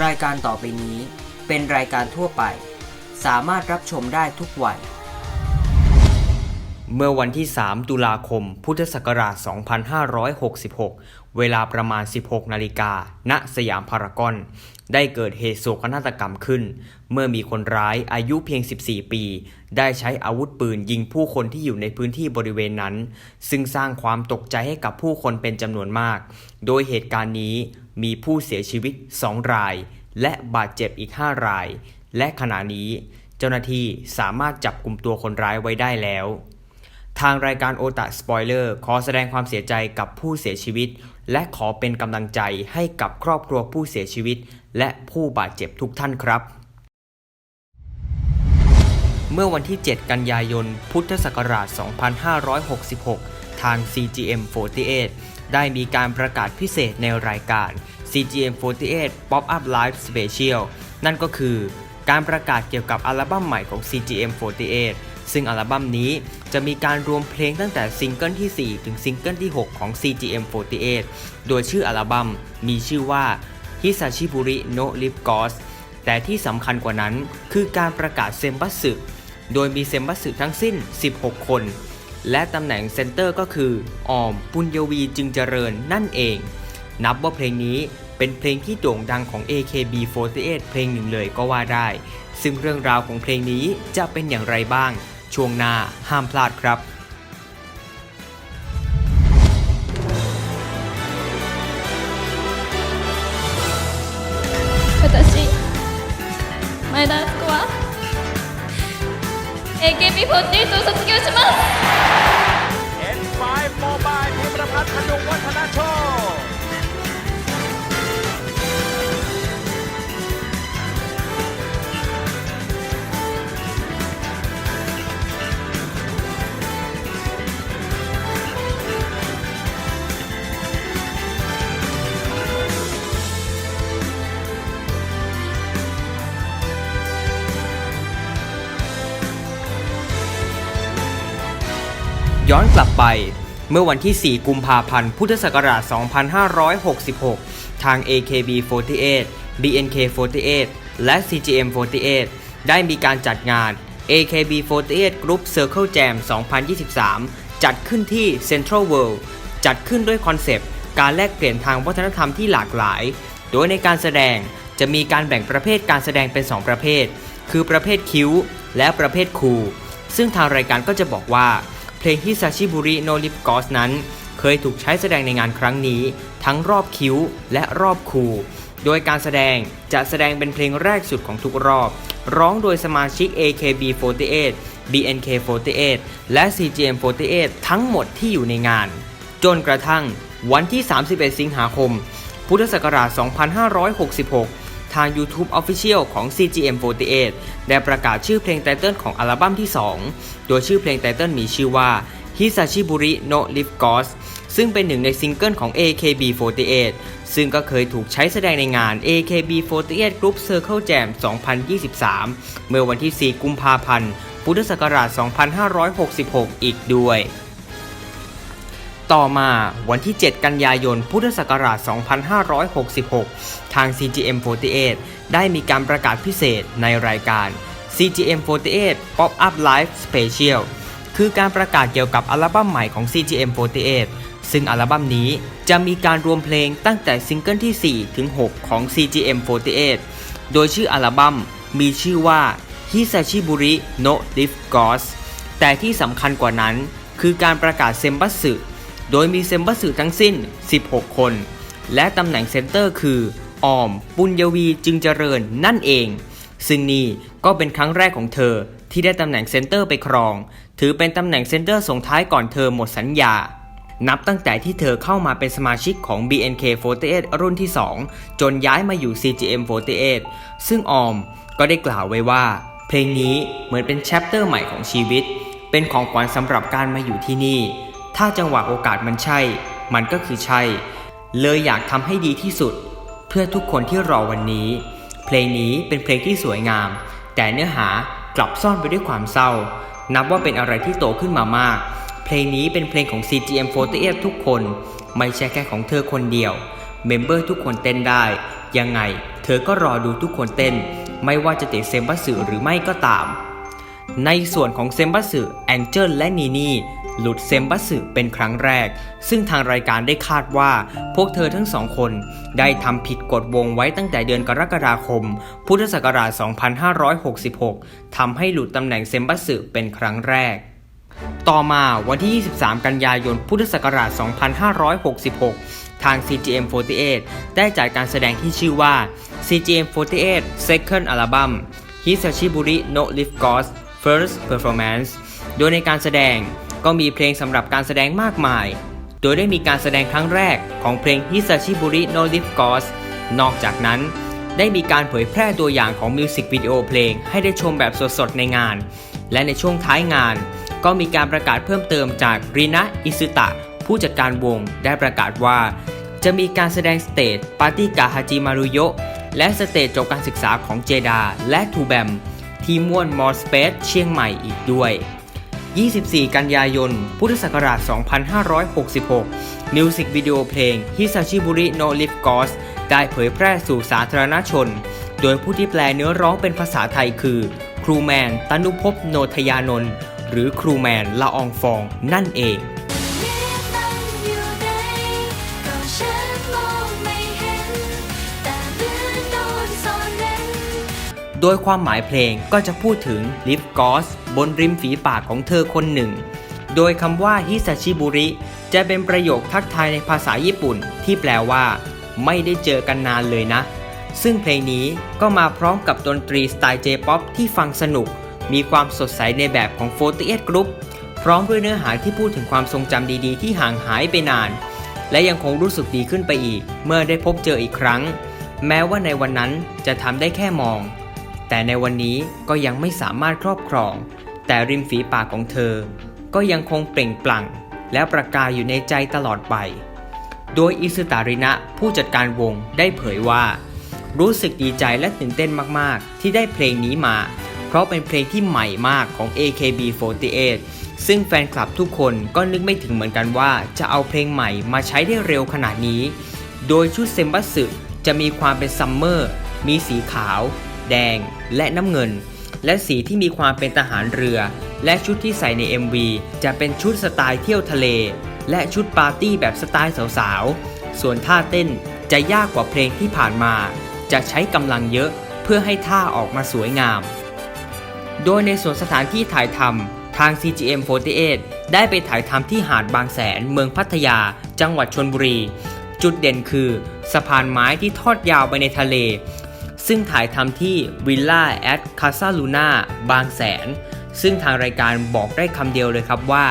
รายการต่อไปนี้เป็นรายการทั่วไป สามารถรับชมได้ทุกวัย เมื่อวันที่ 3 ตุลาคม พุทธศักราช 2566 เวลาประมาณ 16 นาฬิกา ณ สยามพารากอน ได้เกิดเหตุโศกนาฏกรรมขึ้น เมื่อมีคนร้ายอายุเพียง 14 ปี ได้ใช้อาวุธปืนยิงผู้คนที่อยู่ในพื้นที่บริเวณนั้น ซึ่งสร้างความตกใจให้กับผู้คนเป็นจำนวนมาก โดยเหตุการณ์นี้มีผู้เสียชีวิต 2 ราย และบาดเจ็บอีก 5 ราย และขณะนี้ เจ้าหน้าที่สามารถจับกลุ่มตัวคนร้ายไว้ได้แล้ว ทางรายการโอต a สปอยเลอร์ขอแสดงความเสียใจกับผู้เสียชีวิต และขอเป็นกำลังใจให้กับครอบครัวผู้เสียชีวิต และผู้บาดเจ็บทุกท่านครับ เมื่อวันที่ 7 กันยายน พุทธศักราช 2566 ทาง CGM48 ได้มีการประกาศพิเศษในรายการ CGM48 Pop Up Live Special นั่นก็คือ การประกาศเกี่ยวกับอัลบั้มใหม่ของ CGM48 ซึ่งอัลบั้มนี้จะมีการรวมเพลงตั้งแต่ซิงเกิลที่ 4 ถึงซิงเกิลที่ 6 ของ CGM48 โดยชื่ออัลบั้มมีชื่อว่า Hisashiburi no Lip Gloss แต่ที่สำคัญกว่านั้นคือการประกาศเซมบัสสึโดยมีเซมบัสสึทั้งสิ้น 16 คน และตำแหน่งเซนเตอร์ก็คือออมปุญญวีจึงเจริญนั่นเอง นับว่าเพลงนี้เป็นเพลงที่โด่งดังของ AKB48 เพลงหนึ่งเลยก็ว่าได้ ซึ่งเรื่องราวของเพลงนี้จะเป็นอย่างไรบ้าง ช่วงหน้าห้ามพลาดครับ 私前田敦子は AKB48 を卒業します N5 Mobile พิมรพัฒน์พดุงวัฒนโชค ย้อนกลับไป เมื่อวันที่ 4 กุมภาพันธ์ พุทธศักราช 2566 ทาง AKB48 BNK48 และ CGM48 ได้มีการจัดงาน AKB48 Group Circle Jam 2023 จัดขึ้นที่ Central World จัดขึ้นด้วยคอนเซปต์ การแลกเปลี่ยนทางวัฒนธรรมที่หลากหลาย โดยในการแสดงจะมีการแบ่งประเภทการแสดงเป็น 2 ประเภท คือประเภทคิ้ว และประเภทคูลซึ่งทางรายการก็จะบอกว่า เพลงฮิซาชิบุริโนลิปกอสนั้น เคยถูกใช้แสดงในงานครั้งนี้ ทั้งรอบคิ้วและรอบคู โดยการแสดงจะแสดงเป็นเพลงแรกสุดของทุกรอบ ร้องโดยสมาชิก AKB48 BNK48 และ CGM48 ทั้งหมดที่อยู่ในงาน จนกระทั่งวันที่ 31 สิงหาคม พุทธศักราช 2566 ทาง YouTube Official ของ CGM48 ได้ประกาศชื่อเพลงไตเติลของอัลบั้มที่ 2 โดยชื่อเพลงไตเติลมีชื่อว่า Hisashiburi no Lip Gloss ซึ่งเป็นหนึ่งในซิงเกิลของ AKB48 ซึ่งก็เคยถูกใช้แสดงในงาน AKB48 Group Circle Jam 2023 เมื่อวันที่ 4 กุมภาพันธ์ พุทธศักราช 2566 อีกด้วย ต่อมาวันที่ 7 กันยายน พุทธศักราช 2566 ทาง CGM48 ได้มีการประกาศพิเศษในรายการ CGM48 Pop Up Live Special คือการประกาศเกี่ยวกับอัลบั้มใหม่ของ CGM48 ซึ่งอัลบั้มนี้จะมีการรวมเพลงตั้งแต่ซิงเกิลที่ 4 ถึง 6 ของ CGM48 โดยชื่ออัลบั้มมีชื่อว่า Hisashiburi no Lip Gloss แต่ที่สำคัญกว่านั้นคือการประกาศเซมบัสสึ โดยมีเซมบัสสึทั้งสิ้น 16 คน และตำแหน่งเซนเตอร์คือออม ปุญญวีจึงเจริญนั่นเอง ซึ่งนี่ก็เป็นครั้งแรกของเธอที่ได้ตำแหน่งเซนเตอร์ไปครอง ถือเป็นตำแหน่งเซนเตอร์ส่งท้ายก่อนเธอหมดสัญญา นับตั้งแต่ที่เธอเข้ามาเป็นสมาชิกของ BNK48 รุ่นที่ 2 จนย้ายมาอยู่ CGM48 ซึ่งออมก็ได้กล่าวไว้ว่า เพลงนี้เหมือนเป็นแชปเตอร์ใหม่ของชีวิต เป็นของขวัญสำหรับการมาอยู่ที่นี่ ถ้าจังหวะโอกาสมันใช่ มันก็คือใช่ เลยอยากทำให้ดีที่สุด เพื่อทุกคนที่รอวันนี้ เพลงนี้เป็นเพลงที่สวยงาม แต่เนื้อหากลับซ่อนไปด้วยความเศร้า นับว่าเป็นอะไรที่โตขึ้นมามาก เพลงนี้เป็นเพลงของ CGM48 ทุกคน ไม่ใช่แค่ของเธอคนเดียว เมมเบอร์ทุกคนเต้นได้ ยังไง เธอก็รอดูทุกคนเต้น ไม่ว่าจะติดเซมบัสึหรือไม่ก็ตาม ในส่วนของเซมบัสึแองเจิลและนีนีหลุดเซมบัสึเป็นครั้งแรก ซึ่งทางรายการได้คาดว่า พวกเธอทั้งสองคน ได้ทำผิดกฎวงไว้ตั้งแต่เดือนกรกฎาคม พุทธศักราช 2566 ทำให้หลุดตำแหน่งเซมบัสึเป็นครั้งแรก ต่อมาวันที่ 23 กันยายน พุทธศักราช 2566 ทาง CGM48 ได้จัดการแสดงที่ชื่อว่า CGM48 Second Album Hisachiburi no Lift Ghost First Performance โดยในการแสดงก็มีเพลงสำหรับการแสดงมากมาย โดยได้มีการแสดงครั้งแรกของเพลง Hisachiburi no Lift Ghost นอกจากนั้น ได้มีการเผยแพร่ตัวอย่างของมิวสิกวิดีโอเพลงให้ได้ชมแบบสดๆในงาน และในช่วงท้ายงาน ก็มีการประกาศเพิ่มเติมจากรินะอิซึตะผู้จัดการวงได้ประกาศว่า จะมีการแสดงสเตจปาร์ตี้กาฮาจิมารุโยะและสเตจจบการศึกษาของเจดาและทูแบม ที่ม่วนมอสเปซเชียงใหม่อีกด้วย 24 กันยายน พุทธศักราช 2566 มิวสิกวิดีโอเพลง Hisachiburi no Lift Ghost ได้เผยแพร่สู่สาธารณชน โดยผู้ที่แปลเนื้อร้องเป็นภาษาไทยคือ ครูแมน ตนุภพโนทยานนท์ หรือครูแมนละอองฟองนั่นเอง โดยความหมายเพลงก็จะพูดถึงลิปกอสบนริมฝีปากของเธอคนหนึ่ง โดยคำว่าฮิซาชิบุริจะเป็นประโยคทักทายในภาษาญี่ปุ่น ที่แปลว่า ไม่ได้เจอกันนานเลยนะ ซึ่งเพลงนี้ก็มาพร้อมกับดนตรีสไตล์เจป๊อปที่ฟังสนุก มีความสดใสในแบบของ48 Group พร้อมด้วยเนื้อหาที่พูดถึงความทรงจำดีๆ ที่ห่างหายไปนาน และยังคงรู้สึกดีขึ้นไปอีก เมื่อได้พบเจออีกครั้ง แม้ว่าในวันนั้นจะทำได้แค่มอง แต่ในวันนี้ก็ยังไม่สามารถครอบครอง แต่ริมฝีปากของเธอ ก็ยังคงเปล่งปลั่ง และประกายอยู่ในใจตลอดไป โดยอิสุตารินะผู้จัดการวงได้เผยว่า รู้สึกดีใจและตื่นเต้นมากๆ ที่ได้เพลงนี้มา เพราะเป็นเพลงที่ใหม่มากของ AKB48 ซึ่งแฟนคลับทุกคนก็นึกไม่ถึงเหมือนกันว่า จะเอาเพลงใหม่มาใช้ได้เร็วขนาดนี้ โดยชุดเซมบัสสึจะมีความเป็นซัมเมอร์ มีสีขาว แดง และน้ำเงิน และสีที่มีความเป็นทหารเรือ และชุดที่ใส่ใน MV จะเป็นชุดสไตล์เที่ยวทะเล และชุดปาร์ตี้แบบสไตล์สาวๆ ส่วนท่าเต้นจะยากกว่าเพลงที่ผ่านมา จะใช้กำลังเยอะเพื่อให้ท่าออกมาสวยงาม โดยในส่วนสถานที่ถ่ายทำทาง CGM48 ได้ไปถ่ายทำที่หาดบางแสนเมืองพัทยา จังหวัดชนบุรี จุดเด่นคือ สะพานไม้ที่ทอดยาวไปในทะเล ซึ่งถ่ายทำที่วิลล่าแอดคาซาลูนาบางแสน ซึ่งทางรายการบอกได้คำเดียวเลยครับว่า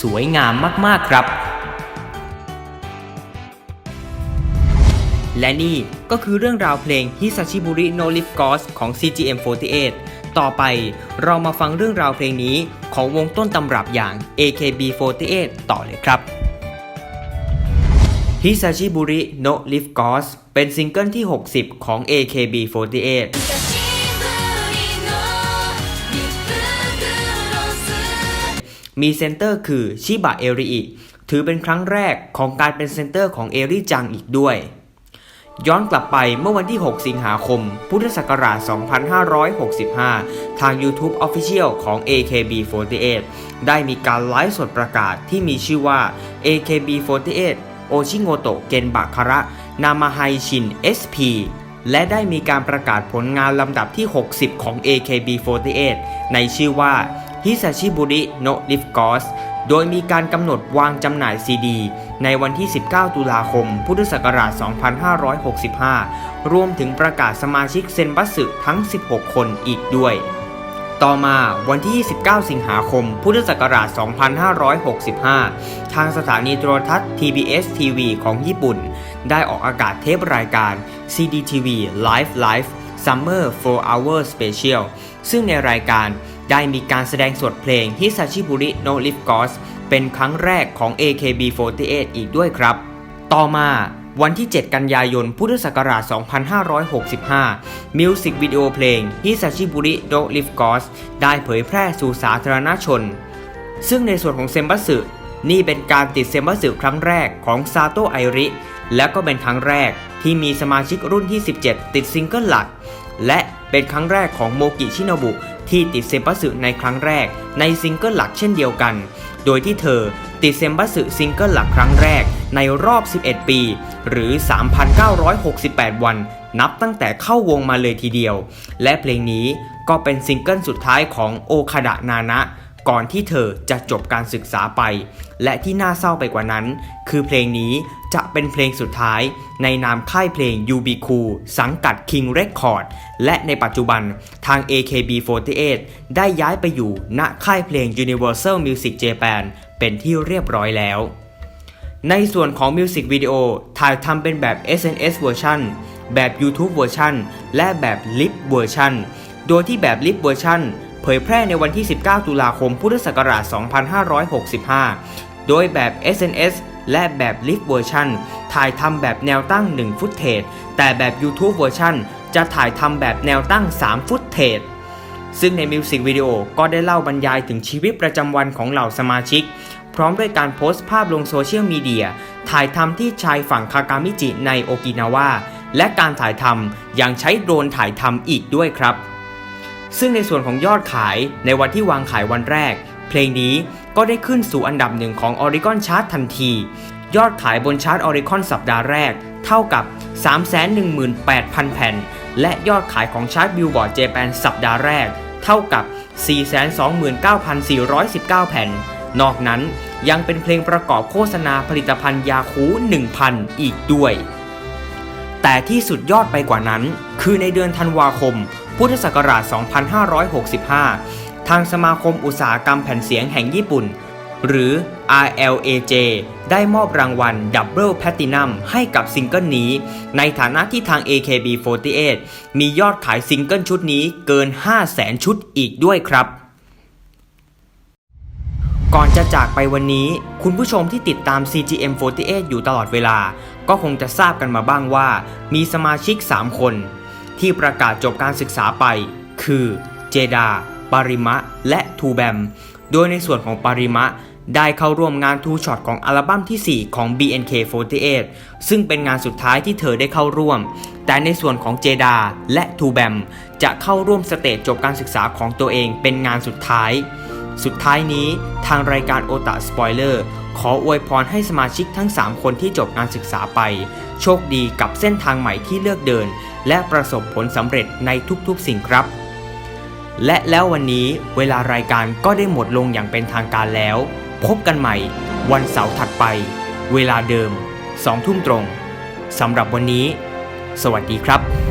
สวยงามมากๆครับ และนี่ก็คือเรื่องราวเพลง Hisachiburi no Lift Ghost ของ CGM48 ต่อไปเรามาฟังเรื่องราวเพลงนี้ของวงต้นตำรับอย่าง AKB48 ต่อเลยครับ ฮิซาชิบุริโนลิฟกอสเป็นซิงเกิลที่ 60 ของ AKB48 มีเซนเตอร์คือชิบะเอริอิถือเป็นครั้งแรกของการเป็นเซนเตอร์ของเอริจังอีกด้วย ย้อนกลับไปเมื่อวันที่ 6 สิงหาคม พุทธศักราช 2565 ทาง YouTube Official ของ AKB48 ได้มีการไลฟ์สดประกาศที่มีชื่อว่า AKB48 โอชิโงโตะเกนบะคาระ นามาไฮชิน SP และได้มีการประกาศผลงานลำดับที่ 60 ของ AKB48 ในชื่อว่า Hisachiburi no Lift Ghost โดยมีการกำหนดวางจำหน่ายซีดี ในวันที่ 19 ตุลาคม พุทธศักราช 2565 รวมถึงประกาศสมาชิกเซนบัสสึทั้ง 16 คนอีกด้วย ต่อมาวันที่ 29 สิงหาคม พุทธศักราช 2565 ทางสถานีโทรทัศน์ TBS TV ของญี่ปุ่น ได้ออกอากาศเทปรายการ CDTV Live Live Summer 4 Hour Special ซึ่งในรายการได้มีการแสดงสดเพลง Hisachiburi no Lift Ghost เป็นครั้งแรกของ AKB48 อีกด้วยครับ ต่อมา วันที่ 7 กันยายน พุทธศักราช 2565 มิวสิกวิดีโอเพลง Hisachiburi no Lift Ghost ได้เผยแพร่สู่สาธารณชน ซึ่งในส่วนของเซมบัสึนี่เป็นการติดเซมบัสึครั้งแรกของซาโตไอริ และก็เป็นครั้งแรกที่มีสมาชิกรุ่นที่ 17 ติดซิงเกิลหลัก และเป็นครั้งแรกของโมกิชิโนบุที่ติดเซมบัสึในครั้งแรกในซิงเกิลหลักเช่นเดียวกัน โดยที่เธอ ติดเซมบัสึซิงเกิลหลักครั้งแรกในรอบ 11 ปี หรือ 3,968 วัน นับตั้งแต่เข้าวงมาเลยทีเดียว และเพลงนี้ก็เป็นซิงเกิลสุดท้ายของโอคาดะนานะก่อนที่เธอจะจบการศึกษาไป และที่น่าเศร้าไปกว่านั้น คือเพลงนี้จะเป็นเพลงสุดท้ายในนามค่ายเพลง UB Cool สังกัด King Record และในปัจจุบันทาง AKB48 ได้ย้ายไปอยู่ณค่ายเพลง Universal Music Japan เป็นที่เรียบร้อยแล้ว ในส่วนของมิวสิกวิดีโอถ่ายทำเป็นแบบ SNS เวอร์ชันแบบ YouTube เวอร์ชันและแบบ Lip เวอร์ชันโดยที่แบบ Lip เวอร์ชันเผยแพร่ในวันที่ 19 ตุลาคม พุทธศักราช 2565 โดยแบบ SNS และแบบ Lip เวอร์ชันถ่ายทำแบบแนวตั้ง 1 ฟุตเทจแต่แบบ YouTube เวอร์ชันจะถ่ายทำแบบแนวตั้ง 3 ฟุตเทจ ซึ่งในมิวสิกวิดีโอก็ได้เล่าบรรยายถึงชีวิตประจำวันของเหล่าสมาชิก พร้อมด้วยการโพสต์ภาพลงโซเชียลมีเดีย ถ่ายทำที่ชายฝั่งคากามิจิในโอกินาวาและการถ่ายทำยังใช้โดรนถ่ายทำอีกด้วยครับ ซึ่งในส่วนของยอดขายในวันที่วางขายวันแรก เพลงนี้ก็ได้ขึ้นสู่อันดับหนึ่งของ Oricon Chart ทันที ยอดขายบนชาร์ต Oricon สัปดาห์แรก เท่ากับ 318,000 แผ่น และยอดขายของชาร์ต Billboard Japan สัปดาห์แรก เท่ากับ 429,419 แผ่น นอกนั้นยังเป็นเพลงประกอบโฆษณาผลิตภัณฑ์ยาคู1,000 อีกด้วย แต่ที่สุดยอดไปกว่านั้น คือในเดือนธันวาคม พุทธศักราช 2565 ทางสมาคมอุตสาหกรรมแผ่นเสียงแห่งญี่ปุ่น หรือ RLAJ ได้มอบรางวัลดับเบิลแพตตินัมให้กับซิงเกิลนี้ ในฐานะที่ทาง AKB48 มียอดขายซิงเกิลชุดนี้เกิน 500,000 ชุดอีกด้วยครับก่อนจะจากไปวันนี้ คุณผู้ชมที่ติดตาม CGM48 อยู่ตลอดเวลา ก็คงจะทราบกันมาบ้างว่า มีสมาชิก 3 คน ที่ประกาศจบการศึกษาไป คือ เจดา ปาริมะ และทูแบม โดยในส่วนของปาริมะ ได้เข้าร่วมงานทูช็อตของอัลบั้มที่ 4 ของ BNK48 ซึ่งเป็นงานสุดท้ายที่เธอได้เข้าร่วม แต่ในส่วนของเจดาและทูแบมจะเข้าร่วมสเตจจบการศึกษาของตัวเองเป็นงานสุดท้าย สุดท้ายนี้ทางรายการโอต a สปอยเลอร์ขออวยพรให้สมาชิกทั้ง 3 คนที่จบการศึกษาไป โชคดีกับเส้นทางใหม่ที่เลือกเดิน และประสบผลสำเร็จในทุกๆ สิ่งครับ และแล้ววันนี้เวลารายการก็ได้หมดลงอย่างเป็นทางการแล้ว พบกันใหม่วันเสาร์ถัดไป เวลาเดิมสองทุ่มตรงสำหรับวันนี้ สวัสดีครับ